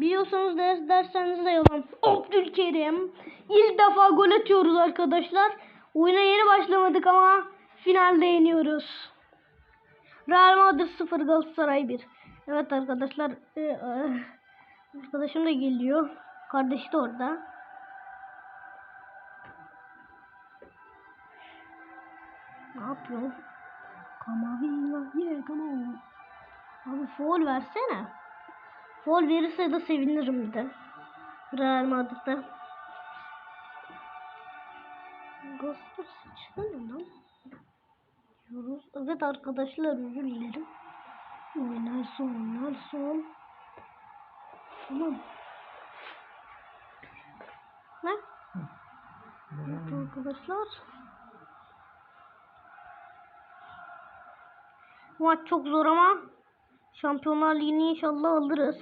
Biliyorsanız ders derseniz de yalan. Abdülkerim. İlk defa gol atıyoruz arkadaşlar. Oyuna yeni başlamadık ama finalde yeniyoruz. Real Madrid 0 Galatasaray 1. Evet arkadaşlar. e, e, arkadaşım da geliyor. Kardeşi de orada. Ne yapıyor? Kamavinga. Yeah, come on. Abi foul versene. Foul verirse de sevinirim bir de. Real Madrid'de. Gasper sıçtı lan? Diyoruz. Evet arkadaşlar özür dilerim. Nelson, Nelson. Tamam. Ne? Evet arkadaşlar. Maç çok zor ama Şampiyonlar Ligi'ni inşallah alırız.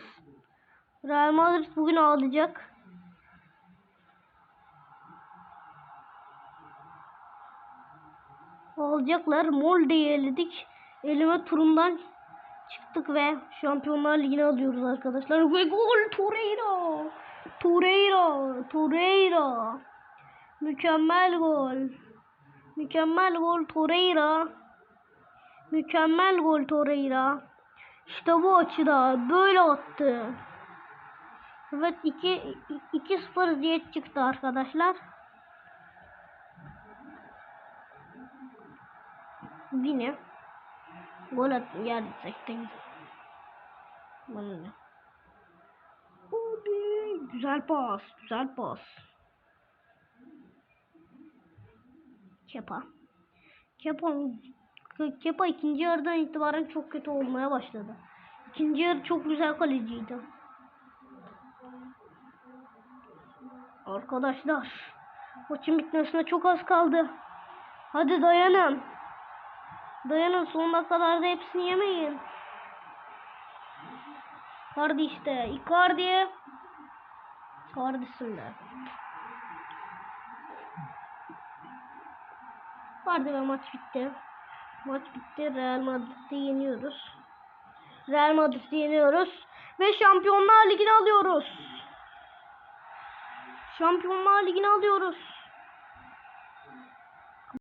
Real Madrid bugün ağlayacak. Ağlayacaklar. Molde'yi eledik. Elime turundan çıktık ve Şampiyonlar Ligi'ni alıyoruz arkadaşlar. Ve gol Torreira. Torreira. Torreira. Mükemmel gol. Mükemmel gol Torreira. Mükemmel gol Torreira. İşte bu açıda böyle attı. Evet 2 2-0 diye çıktı arkadaşlar. Yine gol attı yerdik de. Böyle. Hadi, güzel pas, güzel pas. Kepa. Kepa Kepa ikinci yarıdan itibaren çok kötü olmaya başladı. İkinci yarı çok güzel kaleciydi. Arkadaşlar maçın bitmesine çok az kaldı. Hadi dayanın. Dayanın sonuna kadar da hepsini yemeyin. Icardi işte. Icardi. Icardi'sinde. Icardi ve maç bitti. Maç bitti. Real Madrid'i yeniyoruz. Real Madrid'i yeniyoruz. Ve Şampiyonlar Ligi'ni alıyoruz. Şampiyonlar Ligi'ni alıyoruz.